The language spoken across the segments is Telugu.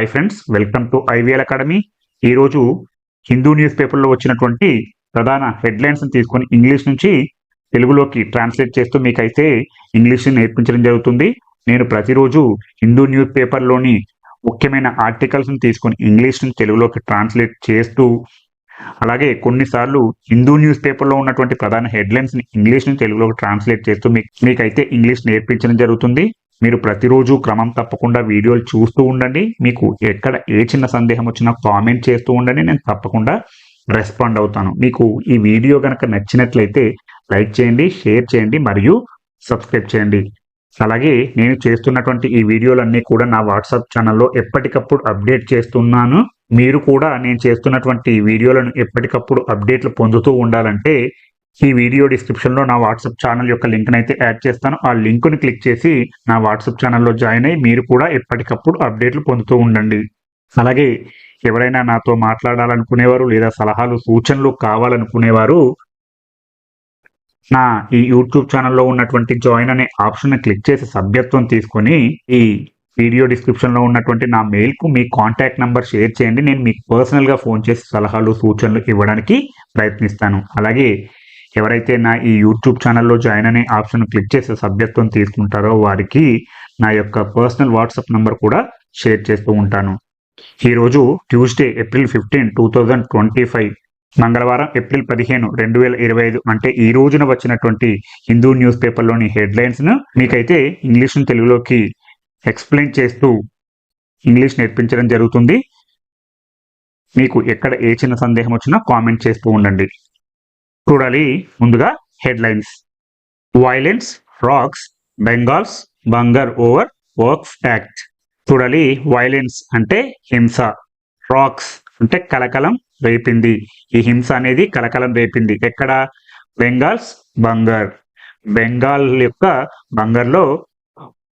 Hi friends welcome to IVL academy ఈరోజు హిందూ న్యూస్ పేపర్లో వచ్చినటువంటి ప్రధాన హెడ్లైన్స్ని తీసుకొని ఇంగ్లీష్ నుంచి తెలుగులోకి ట్రాన్స్లేట్ చేస్తూ మీకైతే ఇంగ్లీష్ని నేర్పించడం జరుగుతుంది. నేను ప్రతిరోజు హిందూ న్యూస్ పేపర్లోని ముఖ్యమైన ఆర్టికల్స్ని తీసుకొని ఇంగ్లీష్ నుంచి తెలుగులోకి ట్రాన్స్లేట్ చేస్తూ అలాగే కొన్నిసార్లు హిందూ న్యూస్ పేపర్లో ఉన్నటువంటి ప్రధాన హెడ్లైన్స్ని ఇంగ్లీష్ నుంచి తెలుగులోకి ట్రాన్స్లేట్ చేస్తూ మీకు మీకైతే ఇంగ్లీష్ నేర్పించడం జరుగుతుంది. మీరు ప్రతిరోజు క్రమం తప్పకుండా వీడియోలు చూస్తూ ఉండండి. మీకు ఎక్కడ ఏ చిన్న సందేహం వచ్చినా కామెంట్ చేస్తూ ఉండండి. నేను తప్పకుండా రెస్పాండ్ అవుతాను. మీకు ఈ వీడియో కనుక నచ్చినట్లయితే లైక్ చేయండి షేర్ చేయండి మరియు సబ్స్క్రైబ్ చేయండి. అలాగే నేను చేస్తున్నటువంటి ఈ వీడియోలన్నీ కూడా నా వాట్సాప్ ఛానల్లో ఎప్పటికప్పుడు అప్డేట్ చేస్తున్నాను. మీరు కూడా నేను చేస్తున్నటువంటి వీడియోలను ఎప్పటికప్పుడు అప్డేట్లు పొందుతూ ఉండాలంటే ఈ వీడియో డిస్క్రిప్షన్లో నా వాట్సాప్ ఛానల్ యొక్క లింక్ అయితే యాడ్ చేస్తాను. ఆ లింక్ని క్లిక్ చేసి నా వాట్సాప్ ఛానల్లో జాయిన్ అయ్యి మీరు కూడా ఎప్పటికప్పుడు అప్డేట్లు పొందుతూ ఉండండి. అలాగే ఎవరైనా నాతో మాట్లాడాలనుకునేవారు లేదా సలహాలు సూచనలు కావాలనుకునేవారు నా ఈ యూట్యూబ్ ఛానల్లో ఉన్నటువంటి జాయిన్ అనే ఆప్షన్ క్లిక్ చేసి సభ్యత్వం తీసుకొని ఈ వీడియో డిస్క్రిప్షన్లో ఉన్నటువంటి నా మెయిల్కు మీ కాంటాక్ట్ నంబర్ షేర్ చేయండి. నేను మీకు పర్సనల్గా ఫోన్ చేసి సలహాలు సూచనలు ఇవ్వడానికి ప్రయత్నిస్తాను. అలాగే ఎవరైతే నా ఈ యూట్యూబ్ ఛానల్లో జాయిన్ అనే ఆప్షన్ క్లిక్ చేసి సభ్యత్వం తీసుకుంటారో వారికి నా యొక్క పర్సనల్ వాట్సాప్ నంబర్ కూడా షేర్ చేస్తూ ఉంటాను. ఈరోజు Tuesday April fifteen two thousand twenty five మంగళవారం ఏప్రిల్ పదిహేను రెండు వేల ఇరవై ఐదు అంటే ఈ రోజున వచ్చినటువంటి హిందూ న్యూస్ పేపర్లోని హెడ్లైన్స్ను మీకైతే ఇంగ్లీష్ను తెలుగులోకి ఎక్స్ప్లెయిన్ చేస్తూ ఇంగ్లీష్ నేర్పించడం జరుగుతుంది. మీకు ఎక్కడ ఏ చిన్న సందేహం వచ్చినా కామెంట్ చేస్తూ ఉండండి. చూడాలి. ముందుగా headlines. Violence rocks Bengal's Bhangar over works act చూడాలి. వైలెన్స్ అంటే హింస. రాక్స్ అంటే కలకలం రేపింది. ఈ హింస అనేది కలకలం రేపింది. ఎక్కడ? బెంగాల్స్ బంగర్ బెంగాల్ యొక్క బంగర్లో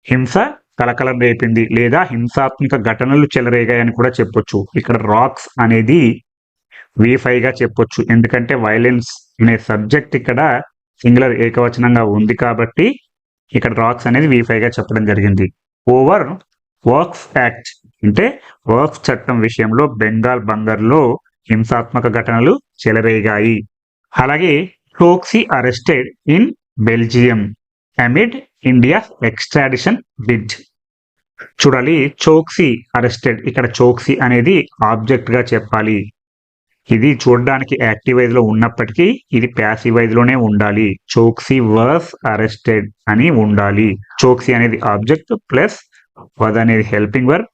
హింస కలకలం రేపింది. లేదా హింసాత్మక ఘటనలు చెలరేగాయని కూడా చెప్పొచ్చు. ఇక్కడ రాక్స్ అనేది వి గా చెప్పొచ్చు. ఎందుకంటే వైలెన్స్ అనే సబ్జెక్ట్ ఇక్కడ సింగులర్ ఏకవచనంగా ఉంది కాబట్టి ఇక్కడ రాక్స్ అనేది వి గా చెప్పడం జరిగింది. ఓవర్ వర్క్స్ యాక్ట్ అంటే వర్క్స్ చట్టం విషయంలో బెంగాల్ బందర్లో హింసాత్మక ఘటనలు చెలరేగాయి. అలాగే Choksi arrested in Belgium amid India extradition bid చూడాలి చోక్సీ అరెస్టెడ్ ఇక్కడ చోక్సీ అనేది ఆబ్జెక్ట్గా చెప్పాలి. ఇది చూడడానికి యాక్టివైజ్లో ఉన్నప్పటికీ ఇది ప్యాసివైజ్లోనే ఉండాలి. చోక్సీ వర్స్ అరెస్టెడ్ అని ఉండాలి. చోక్సీ అనేది ఆబ్జెక్ట్ ప్లస్ వద్ అనేది హెల్పింగ్ వర్క్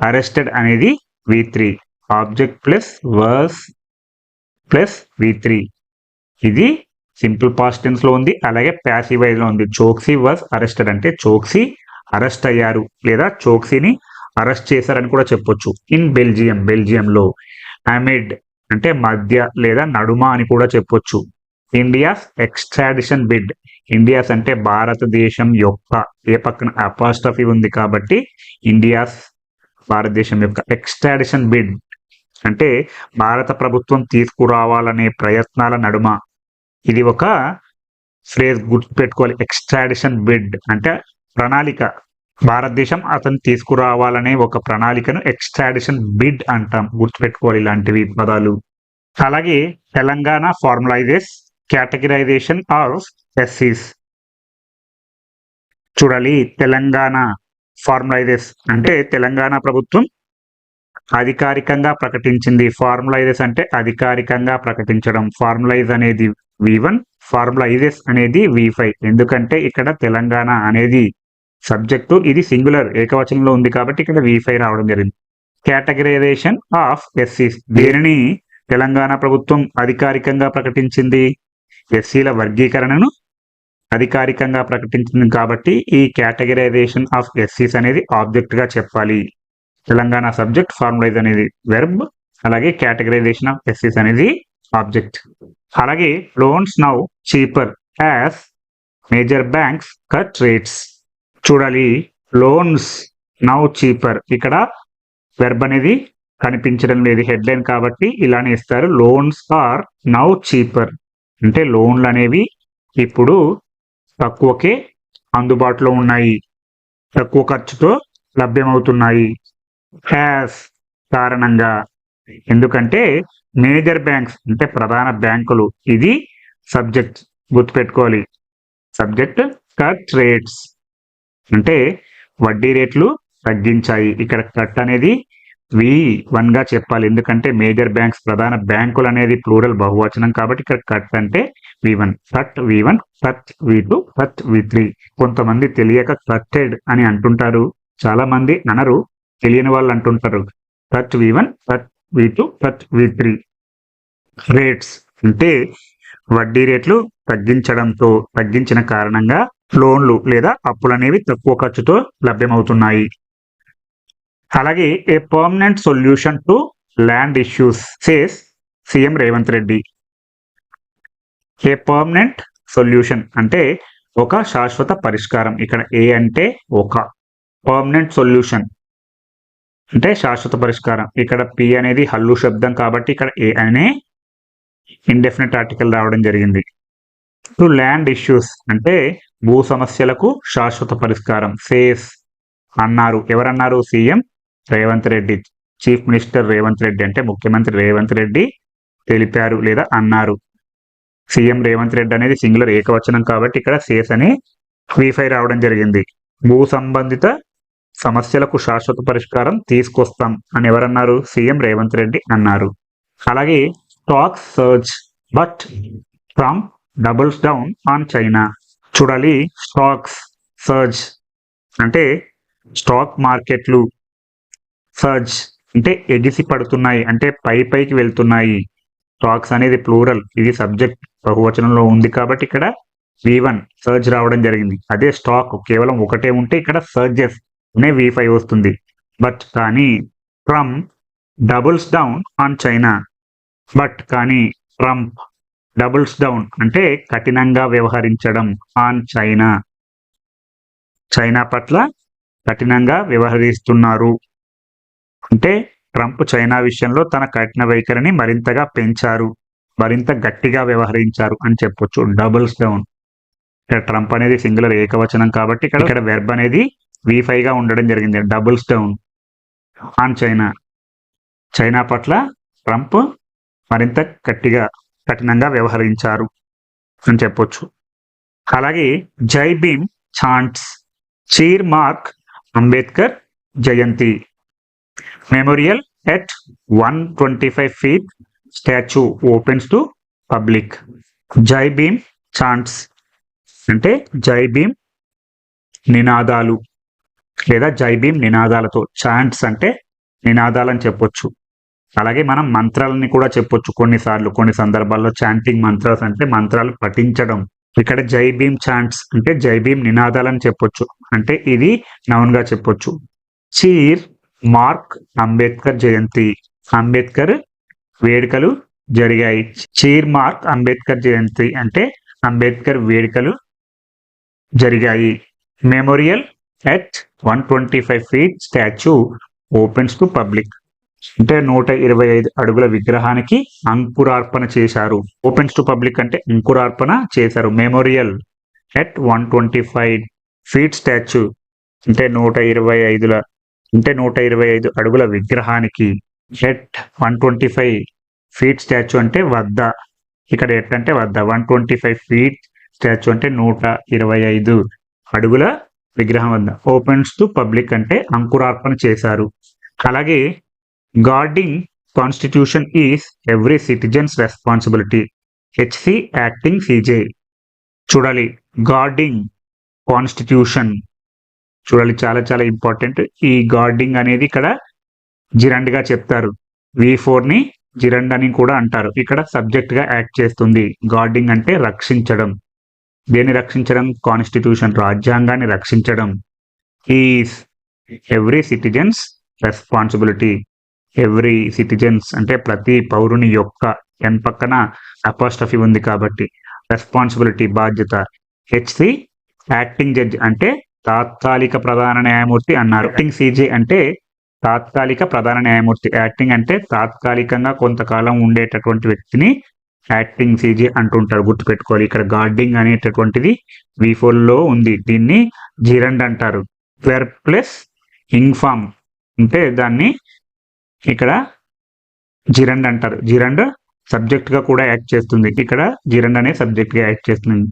అరెస్టెడ్ అనేది V three object plus verbs plus V three ఇది సింపుల్ పాస్ట్ టెన్స్లో ఉంది అలాగే ప్యాసివైజ్లో ఉంది. చోక్సీ వర్స్ అరెస్టెడ్ అంటే చోక్సీ అరెస్ట్ అయ్యారు లేదా చోక్సీని అరెస్ట్ చేశారని కూడా చెప్పొచ్చు. ఇన్ బెల్జియం బెల్జియంలో అమిడ్ అంటే మధ్య లేదా నడుమ అని కూడా చెప్పొచ్చు. ఇండియాస్ ఎక్స్ట్రాడిషన్ బిడ్ ఇండియాస్ అంటే భారతదేశం యొక్క ఏ పక్కన అపాస్ట్రఫీ ఉంది కాబట్టి ఇండియాస్ భారతదేశం యొక్క ఎక్స్ట్రాడిషన్ బిడ్ అంటే భారత ప్రభుత్వం తీసుకురావాలనే ప్రయత్నాల నడుమ. ఇది ఒక ఫ్రేజ్ గుర్తుపెట్టుకోవాలి. ఎక్స్ట్రాడిషన్ బిడ్ అంటే ప్రణాళిక. భారతదేశం అతను తీసుకురావాలనే ఒక ప్రణాళికను ఎక్స్ట్రాడిషన్ బిడ్ అంటాం. గుర్తుపెట్టుకోవాలి ఇలాంటివి పదాలు. అలాగే తెలంగాణ ఫార్ములైజెస్ కేటగిరైజేషన్ ఆఫ్ ఎస్సీస్ చూడాలి తెలంగాణ ఫార్ములైజెస్ అంటే తెలంగాణ ప్రభుత్వం అధికారికంగా ప్రకటించింది. ఫార్ములైజెస్ అంటే అధికారికంగా ప్రకటించడం. ఫార్ములైజ్ అనేది వి వన్ ఫార్ములైజెస్ అనేది వి ఫైవ్ ఎందుకంటే ఇక్కడ తెలంగాణ అనేది సబ్జెక్టు ఇది సింగులర్ ఏకవచనంలో ఉంది కాబట్టి ఇక్కడ వి ఫైవ్ రావడం జరిగింది. కేటగరైజేషన్ ఆఫ్ ఎస్సీస్ దీనిని తెలంగాణ ప్రభుత్వం అధికారికంగా ప్రకటించింది. ఎస్సీల వర్గీకరణను అధికారికంగా ప్రకటించింది కాబట్టి ఈ కేటగరైజేషన్ ఆఫ్ ఎస్సీస్ అనేది ఆబ్జెక్ట్గా చెప్పాలి. తెలంగాణ సబ్జెక్ట్ ఫార్ములైజ్ అనేది వెర్బ్ అలాగే కేటగరైజేషన్ ఆఫ్ ఎస్సీస్ అనేది ఆబ్జెక్ట్ అలాగే loans now cheaper as major banks cut rates చూడాలి. Loans now cheaper. ఇక్కడ వెర్బ్ అనేది కనిపించడం లేదు. హెడ్లైన్ కాబట్టి ఇలానే ఇస్తారు. Loans are now cheaper. అంటే లోన్లు అనేవి ఇప్పుడు తక్కువకే అందుబాటులో ఉన్నాయి. తక్కువ ఖర్చుతో లభ్యమవుతున్నాయి. హ్యాస్ కారణంగా. ఎందుకంటే మేజర్ బ్యాంక్స్ అంటే ప్రధాన బ్యాంకులు. ఇది సబ్జెక్ట్ గుర్తుపెట్టుకోవాలి. సబ్జెక్ట్ కట్ రేట్స్ అంటే వడ్డీ రేట్లు తగ్గించాయి. ఇక్కడ కట్ అనేది వి వన్గా చెప్పాలి. ఎందుకంటే మేజర్ బ్యాంక్స్ ప్రధాన బ్యాంకులు అనేది ప్లూరల్ బహువచనం కాబట్టి ఇక్కడ కట్ అంటే V one cut V one cut V two cut V three కొంతమంది తెలియక కట్టెడ్ అని అంటుంటారు. చాలా మంది అనరు. తెలియని వాళ్ళు అంటుంటారు. Cut V one cut V two cut V three rates అంటే వడ్డీ రేట్లు తగ్గించడంతో తగ్గించిన కారణంగా లోన్లు లేదా అప్పులు అనేవి తక్కువ ఖర్చుతో లభ్యమవుతున్నాయి. అలాగే a permanent solution to land issues says CM Revanth Reddy. A permanent solution అంటే ఒక శాశ్వత పరిష్కారం. ఇక్కడ ఏ అంటే ఒక. పర్మనెంట్ సొల్యూషన్ అంటే శాశ్వత పరిష్కారం. ఇక్కడ పి అనేది హల్లు శబ్దం కాబట్టి ఇక్కడ ఏ అనే ఇండెఫినెట్ ఆర్టికల్ రావడం జరిగింది. టు ల్యాండ్ ఇష్యూస్ అంటే భూ సమస్యలకు శాశ్వత పరిష్కారం. సేస్ అన్నారు. ఎవరన్నారు? CM Revanth Reddy. Chief minister Revanth Reddy అంటే ముఖ్యమంత్రి రేవంత్ రెడ్డి తెలిపారు లేదా అన్నారు. సీఎం రేవంత్ రెడ్డి అనేది సింగులర్ ఏకవచనం కాబట్టి ఇక్కడ సేస్ అని క్వీఫై రావడం జరిగింది. భూ సంబంధిత సమస్యలకు శాశ్వత పరిష్కారం తీసుకొస్తాం అని ఎవరన్నారు? సీఎం రేవంత్ రెడ్డి అన్నారు. అలాగే stock surge but Trump doubles down on China. చూడాలి. స్టాక్స్ సర్జ్ అంటే స్టాక్ మార్కెట్లు. సర్జ్ అంటే ఎగిసి పడుతున్నాయి అంటే పై పైకి వెళ్తున్నాయి. స్టాక్స్ అనేది ప్లూరల్ ఇది సబ్జెక్ట్ బహువచనంలో ఉంది కాబట్టి ఇక్కడ వి వన్ సర్జ్ రావడం జరిగింది. అదే స్టాక్ కేవలం ఒకటే ఉంటే ఇక్కడ సర్జెస్ అనే వి ఫైవ్ వస్తుంది. బట్ కానీ Trump doubles down on China. But కానీ ట్రంప్ డబుల్స్ డౌన్ అంటే కఠినంగా వ్యవహరించడం. On China. చైనా పట్ల కఠినంగా వ్యవహరిస్తున్నారు. అంటే ట్రంప్ చైనా విషయంలో తన కఠిన వైఖరిని మరింతగా పెంచారు. మరింత గట్టిగా వ్యవహరించారు అని చెప్పొచ్చు. Doubles down. ఇక్కడ ట్రంప్ అనేది సింగులర్ ఏకవచనం కాబట్టి ఇక్కడ ఇక్కడ వెర్బ్ అనేది వి గా ఉండడం జరిగింది. Doubles down. On China. China పట్ల ట్రంప్ మరింత గట్టిగా కఠినంగా వ్యవహరించారు అని చెప్పొచ్చు. అలాగే Jai Bhim chants cheer mark Ambedkar Jayanti. Memorial at one twenty five feet statue opens to public. Jai Bhim chants అంటే జై భీమ్ నినాదాలు లేదా జై భీమ్ నినాదాలతో ఛాంట్స్ అంటే నినాదాలని చెప్పొచ్చు. అలాగే మనం మంత్రాలని కూడా చెప్పొచ్చు. కొన్నిసార్లు కొన్ని సందర్భాల్లో చాంటింగ్ మంత్రాలు అంటే మంత్రాలు పఠించడం. ఇక్కడ జై భీమ్ చాంట్స్ అంటే జై భీమ్ నినాదాలని చెప్పొచ్చు. అంటే ఇది నౌన్గా చెప్పొచ్చు. Cheer mark Ambedkar Jayanti. Ambedkar వేడుకలు జరిగాయి. చీర్ మార్క్ అంబేద్కర్ జయంతి అంటే అంబేద్కర్ వేడుకలు జరిగాయి. Memorial at one twenty five feet statue opens to public అంటే నూట ఇరవై ఐదు అడుగుల విగ్రహానికి అంకురార్పణ చేశారు. ఓపెన్స్ టు పబ్లిక్ అంటే అంకురార్పణ చేశారు. Memorial at one twenty five feet statue అంటే నూట ఇరవై ఐదుల అంటే నూట ఇరవై ఐదు అడుగుల విగ్రహానికి at one twenty five feet statue అంటే వద్ద. ఇక్కడ ఎట్ అంటే వద్ద. One twenty five feet statue అంటే నూట ఇరవై ఐదు అడుగుల విగ్రహం వద్ద. ఓపెన్స్ టు పబ్లిక్ అంటే అంకురార్పణ చేశారు. అలాగే guarding constitution is every citizen's responsibility HC acting CJ చూడాలి. గార్డింగ్ కాన్స్టిట్యూషన్ చూడాలి. చాలా చాలా ఇంపార్టెంట్ ఈ గార్డింగ్ అనేది ఇక్కడ జిరండ్గా చెప్తారు. వి ఫోర్ని జిరండ్ అని కూడా అంటారు. ఇక్కడ సబ్జెక్ట్గా యాక్ట్ చేస్తుంది. గార్డింగ్ అంటే రక్షించడం. దేన్ని రక్షించడం? కాన్స్టిట్యూషన్ రాజ్యాంగాన్ని రక్షించడం. Is every citizens responsibility every citizens అంటే ప్రతి పౌరుని యొక్క ఎన్ పక్కన అపాస్టఫీ ఉంది కాబట్టి రెస్పాన్సిబిలిటీ బాధ్యత. హెచ్సి యాక్టింగ్ జడ్జ్ అంటే తాత్కాలిక ప్రధాన న్యాయమూర్తి అన్నారు. యాక్టింగ్ సీజీ అంటే తాత్కాలిక ప్రధాన న్యాయమూర్తి. యాక్టింగ్ అంటే తాత్కాలికంగా కొంతకాలం ఉండేటటువంటి వ్యక్తిని యాక్టింగ్ సీజీ అంటుంటారు గుర్తుపెట్టుకోవాలి ఇక్కడ గార్డింగ్ అనేటటువంటిది వి లో ఉంది. దీన్ని జిరండ్ అంటారు. వెర్ ప్లస్ ఇన్ఫామ్ అంటే దాన్ని ఇక్కడ జిరండ్ అంటారు. జిరండ్ సబ్జెక్ట్గా కూడా యాక్ట్ చేస్తుంది. ఇక్కడ జిరండ్ అనే సబ్జెక్ట్గా యాక్ట్ చేస్తుంది.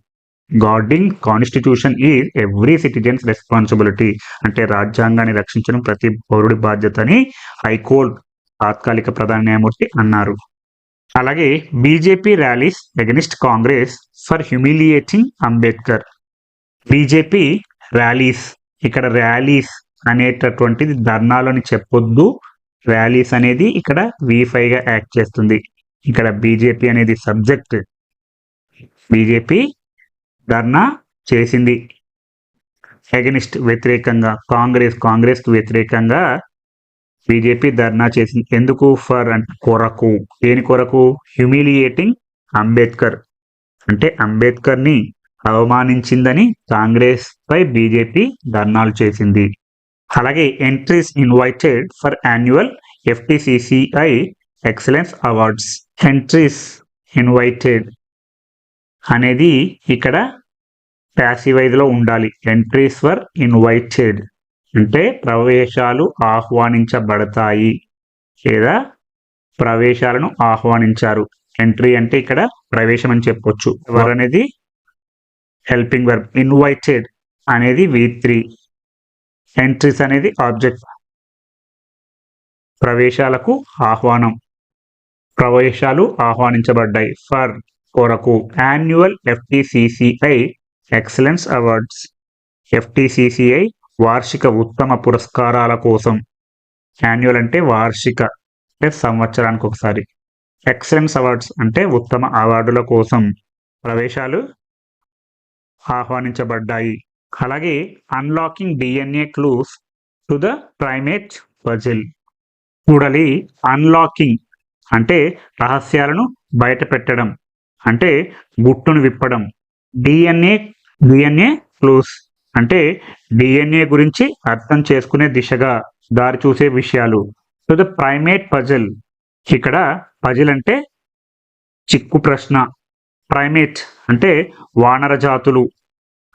Guarding constitution is every citizens responsibility అంటే రాజ్యాంగాన్ని రక్షించడం ప్రతి పౌరుడి బాధ్యత అని హైకోర్టు తాత్కాలిక ప్రధాన న్యాయమూర్తి అన్నారు. అలాగే BJP rallies against Congress for humiliating Ambedkar BJP rallies ఇక్కడ ర్యాలీస్ అనేటటువంటిది ధర్నాలని చెప్పొద్దు. ర్యాలీస్ అనేది ఇక్కడ వి గా యాక్ట్ చేస్తుంది. ఇక్కడ బీజేపీ అనేది సబ్జెక్ట్ బీజేపీ ధర్నా చేసింది. అగెనిస్ట్ వ్యతిరేకంగా కాంగ్రెస్ కాంగ్రెస్కి వ్యతిరేకంగా బీజేపీ ధర్నా చేసింది. ఎందుకు? ఫర్ అంటే కొరకు. దేని కొరకు? హ్యూమిలియేటింగ్ అంబేద్కర్. అంటే అంబేద్కర్ని అవమానించిందని కాంగ్రెస్ పై బీజేపీ ధర్నాలు చేసింది. అలాగే entries invited for annual FTCCI excellence awards entries invited అనేది ఇక్కడ ప్యాసివైజ్లో ఉండాలి. ఎంట్రీస్ ఫర్ ఇన్వైటెడ్ అంటే ప్రవేశాలు ఆహ్వానించబడతాయి లేదా ప్రవేశాలను ఆహ్వానించారు. ఎంట్రీ అంటే ఇక్కడ ప్రవేశం అని చెప్పొచ్చు. ఎవరు అనేది హెల్పింగ్ వర్బ్ ఇన్వైటెడ్ అనేది వి త్రీ ఎంట్రీస్ అనేది ఆబ్జెక్ట్ ప్రవేశాలకు ఆహ్వానం. ప్రవేశాలు ఆహ్వానించబడ్డాయి. ఫర్ కొరకు annual FTCCI excellence awards FTCCI వార్షిక ఉత్తమ పురస్కారాల కోసం. యాన్యువల్ అంటే వార్షిక అంటే సంవత్సరానికి ఒకసారి. ఎక్సలెన్స్ అవార్డ్స్ అంటే ఉత్తమ అవార్డుల కోసం. ప్రవేశాలు ఆహ్వానించబడ్డాయి. అలాగే unlocking DNA clues to the primate puzzle కూడలి అన్లాకింగ్ అంటే రహస్యాలను బయట పెట్టడం అంటే గుట్టును విప్పడం. డిఎన్ఏ డిఎన్ఏ క్లూస్ అంటే డిఎన్ఏ గురించి అర్థం చేసుకునే దిశగా దారి చూసే విషయాలు. టు ద ప్రైమేట్ పజిల్ ఇక్కడ పజిల్ అంటే చిక్కు ప్రశ్న. ప్రైమేట్ అంటే వానర జాతులు.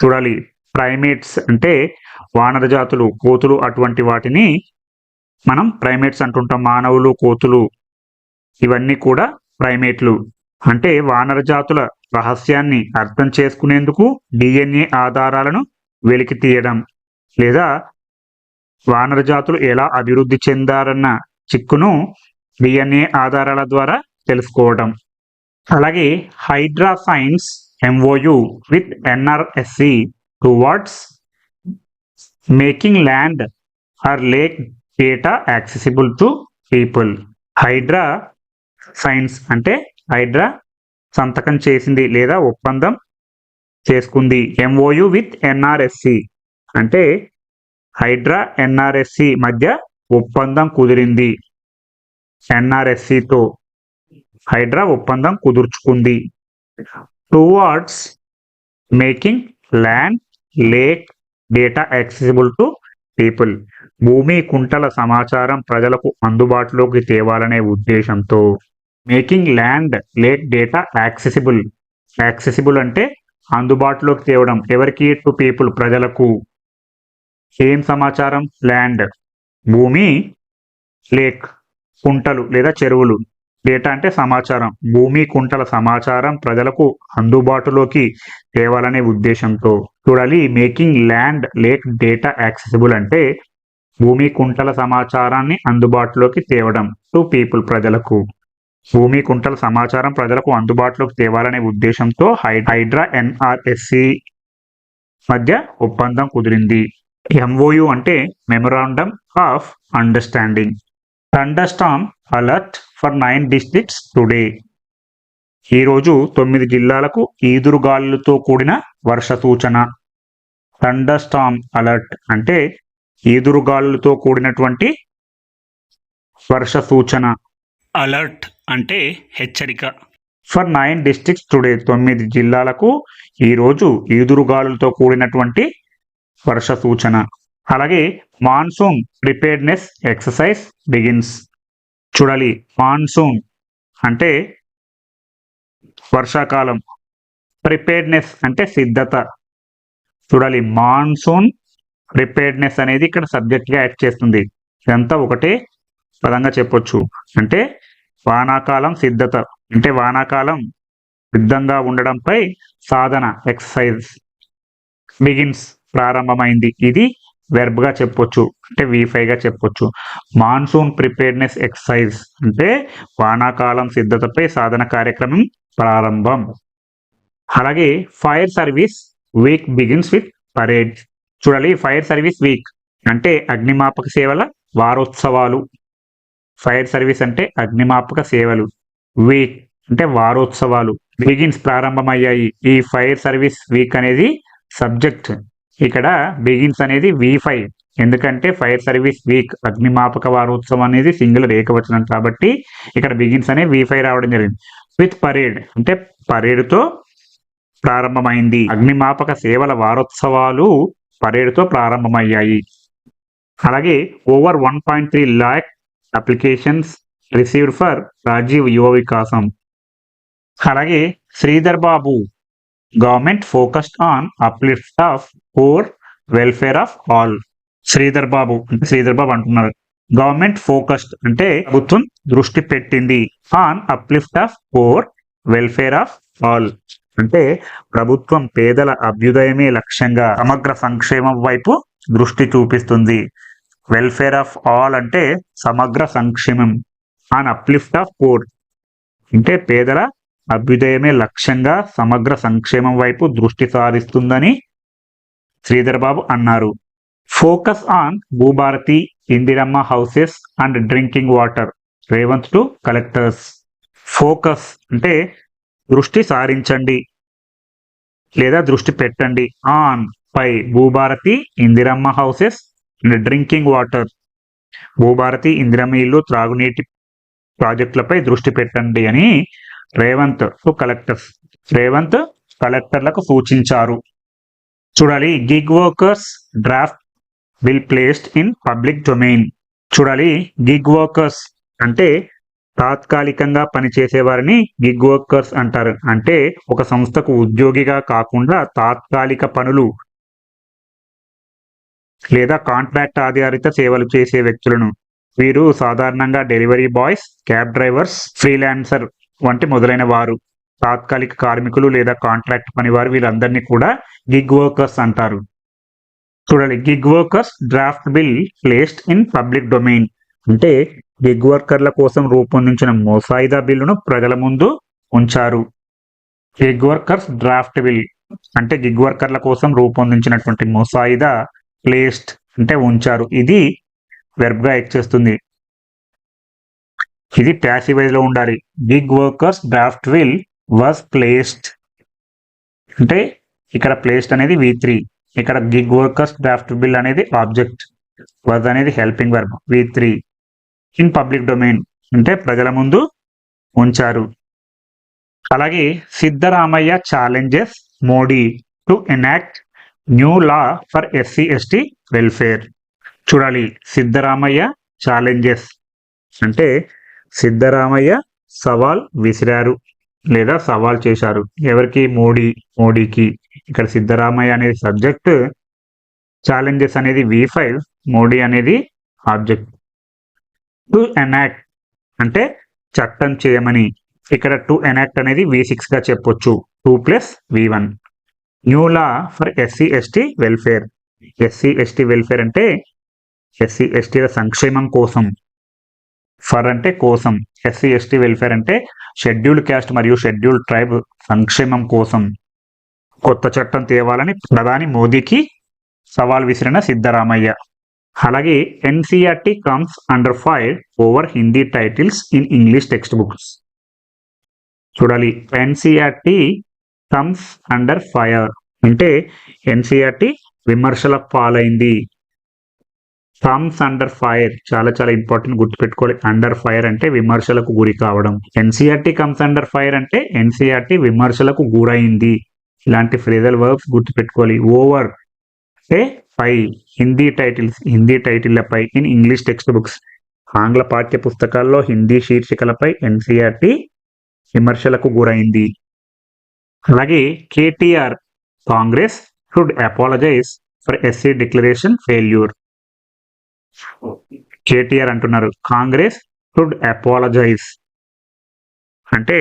చూడాలి ప్రైమేట్స్ అంటే వానర జాతులు కోతులు అటువంటి వాటిని మనం ప్రైమేట్స్ అంటుంటాం. మానవులు కోతులు ఇవన్నీ కూడా ప్రైమేట్లు. అంటే వానర జాతుల రహస్యాన్ని అర్థం చేసుకునేందుకు డిఎన్ఏ ఆధారాలను వెలికి తీయడం లేదా వానర జాతులు ఎలా అభివృద్ధి చెందారన్న చిక్కును డిఎన్ఏ ఆధారాల ద్వారా తెలుసుకోవడం. అలాగే Hydraa signs MoU with NRSC towards making land or lake data accessible to people Hydraa signs అంటే హైడ్రా సంతకం చేసింది లేదా ఒప్పందం చేసుకుంది. ఎంఓయు విత్ ఎన్ఆర్ఎస్సి అంటే హైడ్రా ఎన్ఆర్ఎస్సి మధ్య ఒప్పందం కుదిరింది. ఎన్ఆర్ఎస్సితో హైడ్రా ఒప్పందం కుదుర్చుకుంది. Towards making land lake data accessible to people. భూమి కుంటల సమాచారం ప్రజలకు అందుబాటులోకి తేవాలనే ఉద్దేశంతో. Making land lake data accessible. Accessible అంటే అందుబాటులోకి తేవడం. ఎవరికి? టు పీపుల్ ప్రజలకు. ఏం సమాచారం? ల్యాండ్. భూమి లేక్ కుంటలు లేదా చెరువులు. డేటా అంటే సమాచారం. భూమి కుంటల సమాచారం ప్రజలకు అందుబాటులోకి తేవాలనే ఉద్దేశంతో. చూడాలి making land lake data accessible అంటే భూమి కుంటల సమాచారాన్ని అందుబాటులోకి తేవడం టు పీపుల్ ప్రజలకు. భూమి కుంటల సమాచారం ప్రజలకు అందుబాటులోకి తేవాలనే ఉద్దేశంతో హై- హైడ్రా ఎన్ఆర్ఎస్సి మధ్య ఒప్పందం కుదిరింది. ఎంఓయు అంటే memorandum of understanding thunderstorm alert for nine districts today ఈరోజు తొమ్మిది జిల్లాలకు ఈదురుగాలులతో కూడిన వర్ష సూచన. థండర్స్టామ్ అలర్ట్ అంటే ఈదురుగాలులతో కూడినటువంటి వర్ష సూచన. అలర్ట్ అంటే హెచ్చరిక. ఫర్ నైన్ డిస్ట్రిక్ట్స్ టుడే తొమ్మిది జిల్లాలకు ఈరోజు ఈదురుగాలులతో కూడినటువంటి వర్ష సూచన. అలాగే మాన్సూన్ ప్రిపేర్డ్నెస్ ఎక్సర్సైజ్ బిగిన్స్. చూడాలి మాన్సూన్ అంటే వర్షాకాలం. ప్రిపేర్డ్నెస్ అంటే సిద్ధత. చూడాలి మాన్సూన్ ప్రిపేర్డ్నెస్ అనేది ఇక్కడ సబ్జెక్ట్గా యాడ్ చేస్తుంది. ఇదంతా ఒకటే పదంగా చెప్పొచ్చు. అంటే వానాకాలం సిద్ధత. అంటే వానాకాలం సిద్ధంగా ఉండడంపై సాధన ఎక్సర్సైజ్ బిగిన్స్ ప్రారంభమైంది. ఇది వెర్బ్గా చెప్పొచ్చు. అంటే వీఫైగా చెప్పొచ్చు. మాన్సూన్ ప్రిపేర్నెస్ ఎక్సర్సైజ్ అంటే వానాకాలం సిద్ధతపై సాధన కార్యక్రమం ప్రారంభం. అలాగే fire service week begins with parade చూడాలి ఫైర్ సర్వీస్ వీక్ అంటే అగ్నిమాపక సేవల వారోత్సవాలు. ఫైర్ సర్వీస్ అంటే అగ్నిమాపక సేవలు. వీక్ అంటే వారోత్సవాలు. బిగిన్స్ ప్రారంభమయ్యాయి. ఈ ఫైర్ సర్వీస్ వీక్ అనేది సబ్జెక్ట్ ఇక్కడ బిగిన్స్ అనేది వి ఫైవ్ ఎందుకంటే ఫైర్ సర్వీస్ వీక్ అగ్నిమాపక వారోత్సవం అనేది సింగిల్ ఏకవచనం కాబట్టి ఇక్కడ బిగిన్స్ అనే వి ఫైవ్ రావడం జరిగింది. With parade. అంటే పరేడ్తో ప్రారంభమైంది. అగ్నిమాపక సేవల వారోత్సవాలు పరేడ్తో ప్రారంభమయ్యాయి. అలాగే over one point three lakh applications received for Rajiv Yuva Vikasam. అలాగే Sridhar Babu government focused on uplift of poor welfare of all. Sridhar Babu అంటే శ్రీధర్ బాబు అంటున్నారు. గవర్నమెంట్ ఫోకస్డ్ అంటే ప్రభుత్వం దృష్టి పెట్టింది on uplift of poor welfare of all అంటే ప్రభుత్వం పేదల అభ్యుదయమే లక్ష్యంగా సమగ్ర సంక్షేమం వైపు దృష్టి చూపిస్తుంది. వెల్ఫేర్ ఆఫ్ ఆల్ అంటే సమగ్ర సంక్షేమం. ఆన్ అప్లిఫ్ట్ ఆఫ్ పోర్ అంటే పేదల అభ్యుదయమే లక్ష్యంగా సమగ్ర సంక్షేమం వైపు దృష్టి సారిస్తుందని శ్రీధర్ బాబు అన్నారు. Focus on Bhubharati Indiramma houses and drinking water Revanth to collectors focus అంటే దృష్టి సారించండి. లేదా దృష్టి పెట్టండి. On. Pi. Bhubharati Indiramma houses and drinking water Bhubharati Indiramma ఇల్లు త్రాగునీటి ప్రాజెక్టులపై దృష్టి పెట్టండి అని రేవంత్ టు కలెక్టర్స్ రేవంత్ కలెక్టర్లకు సూచించారు. చూడాలి. Gig workers draft bill placed in public domain చూడాలి గిగ్ వర్కర్స్ అంటే తాత్కాలికంగా పనిచేసే వారిని గిగ్ వర్కర్స్ అంటారు. అంటే ఒక సంస్థకు ఉద్యోగిగా కాకుండా తాత్కాలిక పనులు లేదా కాంట్రాక్ట్ ఆధారిత సేవలు చేసే వ్యక్తులను. వీరు సాధారణంగా delivery boys cab drivers freelancer వంటి మొదలైన వారు. తాత్కాలిక కార్మికులు లేదా కాంట్రాక్ట్ పనివారు వీరందరినీ కూడా గిగ్ వర్కర్స్ అంటారు. చూడండి gig workers draft bill placed in public domain అంటే గిగ్ వర్కర్ల కోసం రూపొందించిన మోసాయిదా బిల్లును ప్రజల ముందు ఉంచారు. గిగ్ వర్కర్స్ డ్రాఫ్ట్ బిల్ అంటే గిగ్ వర్కర్ల కోసం రూపొందించినటువంటి మోసాయిదా ప్లేస్డ్ అంటే ఉంచారు. ఇది వెర్బ్గా ఎక్చేస్తుంది ఇది ప్యాసివైజ్లో ఉండాలి. Gig workers draft bill was placed అంటే ఇక్కడ ప్లేస్డ్ అనేది వి త్రీ ఇక్కడ గిగ్ వర్కర్స్ డ్రాఫ్ట్ బిల్ అనేది ఆబ్జెక్ట్ వర్ద్ అనేది helping verb V three in public domain అంటే ప్రజల ముందు ఉంచారు. అలాగే Siddaramaiah challenges Modi to enact new law for SC ST welfare చూడాలి సిద్ధరామయ్య ఛాలెంజెస్ అంటే సిద్ధరామయ్య సవాల్ విసిరారు లేదా సవాల్ చేశారు. ఎవరికి? మోడీ మోడీకి. ఇక్కడ సిద్ధరామయ్య అనేది సబ్జెక్ట్ ఛాలెంజెస్ అనేది వి ఫైవ్ మోడీ అనేది ఆబ్జెక్ట్ టు ఎనాక్ట్ అంటే చట్టం చేయమని. ఇక్కడ టు ఎనాక్ట్ అనేది వి సిక్స్గా చెప్పొచ్చు. Two plus V one new law for SC ST welfare SC ST welfare అంటే ఎస్సీ ఎస్టీల సంక్షేమం కోసం. ఫర్ అంటే కోసం. ఎస్సీ ఎస్టీ వెల్ఫేర్ అంటే షెడ్యూల్డ్ క్యాస్ట్ మరియు షెడ్యూల్డ్ ట్రైబ్ సంక్షేమం కోసం. కొత్త చట్టం తేవాలని ప్రధాని మోదీకి సవాల్ విసిరిన సిద్ధరామయ్య. అలాగే NCERT comes under fire over Hindi titles in English text books చూడాలి ఎన్సీఆర్టీ కమ్స్ అండర్ ఫైర్ అంటే ఎన్సీఆర్టీ విమర్శల పాలైంది. కమ్స్ అండర్ ఫైర్ చాలా చాలా ఇంపార్టెంట్ గుర్తుపెట్టుకోవాలి. అండర్ ఫైర్ అంటే విమర్శలకు గురి కావడం. ఎన్సీఆర్టీ కమ్స్ అండర్ ఫైర్ అంటే ఎన్సీఆర్టీ విమర్శలకు గురైంది. ఇలాంటి ఫ్రేజల్ వర్బ్స్ గుర్తుపెట్టుకోవాలి. ఓవర్ అంటే పై హిందీ టైటిల్స్ హిందీ టైటిళ్ళపై ఇన్ ఇంగ్లీష్ టెక్స్ట్ బుక్స్ ఆంగ్ల పాఠ్య పుస్తకాల్లో హిందీ శీర్షికలపై ఎన్సీఆర్టీ విమర్శలకు గురైంది. అలాగే KTR Congress should apologise for SC declaration failure KTR అంటున్నారు. కాంగ్రెస్ షుడ్ అపాలజైజ్ అంటే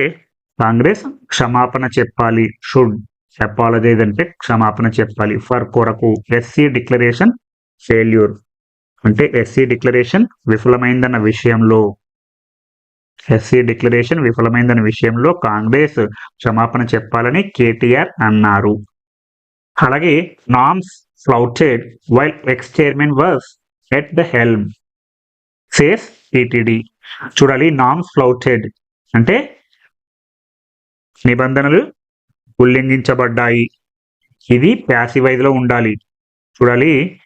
కాంగ్రెస్ క్షమాపణ చెప్పాలి. షుడ్ అపాలజైజ్ అంటే క్షమాపణ చెప్పాలి. ఫర్ కొరకు ఎస్సీ డిక్లరేషన్ ఫెయిల్యూర్. అంటే ఎస్సీ డిక్లరేషన్ విఫలమైందన్న విషయంలో ఎస్సీ డిక్లరేషన్ విఫలమైందన్న విషయంలో కాంగ్రెస్ క్షమాపణ చెప్పాలని కేటీఆర్ అన్నారు. అలాగే norms flouted while ex chairman was at the helm says TTD చూడాలి నామ్స్ ఫ్లౌటెడ్ అంటే నిబంధనలు ఉల్లంఘించబడ్డాయి. ఇది ప్యాసివైజ్లో ఉండాలి. చూడాలి.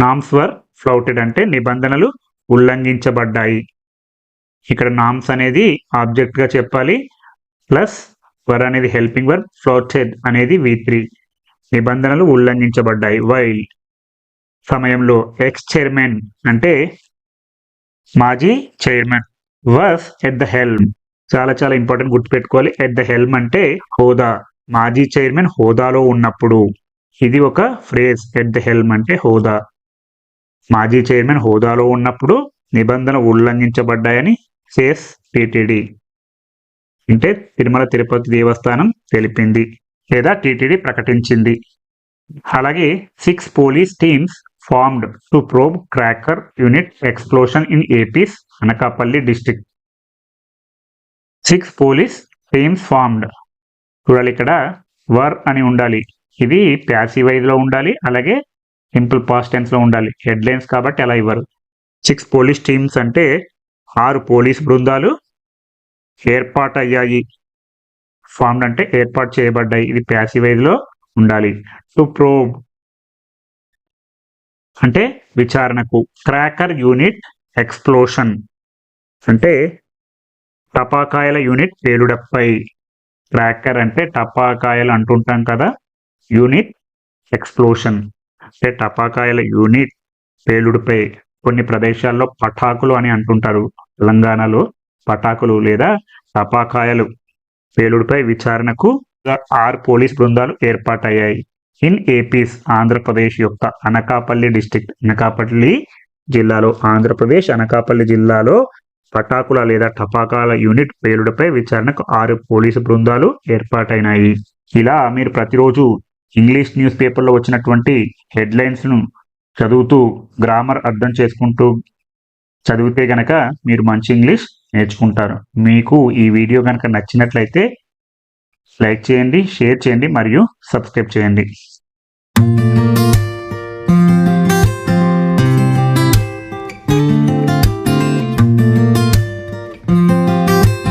నామ్స్ వర్ ఫ్లౌటెడ్ అంటే నిబంధనలు ఉల్లంఘించబడ్డాయి. ఇక్కడ నామ్స్ అనేది ఆబ్జెక్ట్గా చెప్పాలి. ప్లస్ వర్ అనేది హెల్పింగ్ వర్ ఫ్లౌటెడ్ అనేది వి త్రీ. నిబంధనలు ఉల్లంఘించబడ్డాయి. వైల్ సమయంలో ఎక్స్ చైర్మన్ అంటే మాజీ chairman. Was at the helm. చాలా చాలా ఇంపార్టెంట్ గుర్తుపెట్టుకోవాలి. ఎట్ ద హెల్మ్ అంటే హోదా. మాజీ చైర్మన్ హోదాలో ఉన్నప్పుడు. ఇది ఒక ఫ్రేజ్ ఎట్ ద హెల్మ్ అంటే హోదా. మాజీ చైర్మన్ హోదాలో ఉన్నప్పుడు నిబంధన ఉల్లంఘించబడ్డాయని సేస్ టిటిడి అంటే తిరుమల తిరుపతి దేవస్థానం తెలిపింది లేదా టిటిడి ప్రకటించింది. అలాగే six police teams formed to probe cracker unit explosion in AP's Anakapalli district six police teams formed చూడాలి ఇక్కడ. వర్ అని ఉండాలి. ఇది ప్యాసివ్ వైజ్లో ఉండాలి అలాగే సింపుల్ పాస్ట్ టెన్స్లో ఉండాలి. హెడ్లైన్స్ కాబట్టి అలా ఇవ్వరు. సిక్స్ పోలీస్ టీమ్స్ అంటే ఆరు పోలీస్ బృందాలు ఏర్పాటు అయ్యాయి. ఫార్మ్డ్ అంటే ఏర్పాటు చేయబడ్డాయి. ఇది ప్యాసివ్ వైజ్లో ఉండాలి. టు ప్రోబ్ అంటే విచారణకు. క్రాకర్ యూనిట్ ఎక్స్ప్లోషన్ అంటే టపాకాయల యూనిట్ పేలుడపై క్రాకర్ అంటే టపాకాయలు అంటుంటాం కదా యూనిట్ ఎక్స్ప్లోషన్. అంటే టపాకాయల యూనిట్ పేలుడుపై కొన్ని ప్రదేశాల్లో పటాకులు అని అంటుంటారు. తెలంగాణలో పటాకులు లేదా టపాకాయలు పేలుడుపై విచారణకు ఆరు పోలీస్ బృందాలు ఏర్పాటయ్యాయి. ఇన్ ఏపీస్ ఆంధ్రప్రదేశ్ యొక్క అనకాపల్లి డిస్ట్రిక్ట్ అనకాపల్లి జిల్లాలో ఆంధ్రప్రదేశ్ అనకాపల్లి జిల్లాలో పటాకుల లేదా టపాకాల యూనిట్ పేలుడుపై విచారణకు ఆరు పోలీసు బృందాలు ఏర్పాటైనాయి. ఇలా మీరు ప్రతిరోజు ఇంగ్లీష్ న్యూస్ పేపర్లో వచ్చినటువంటి హెడ్లైన్స్ను చదువుతూ గ్రామర్ అర్థం చేసుకుంటూ చదివితే గనక మీరు మంచి ఇంగ్లీష్ నేర్చుకుంటారు. మీకు ఈ వీడియో కనుక నచ్చినట్లయితే లైక్ చేయండి షేర్ చేయండి మరియు సబ్స్క్రైబ్ చేయండి.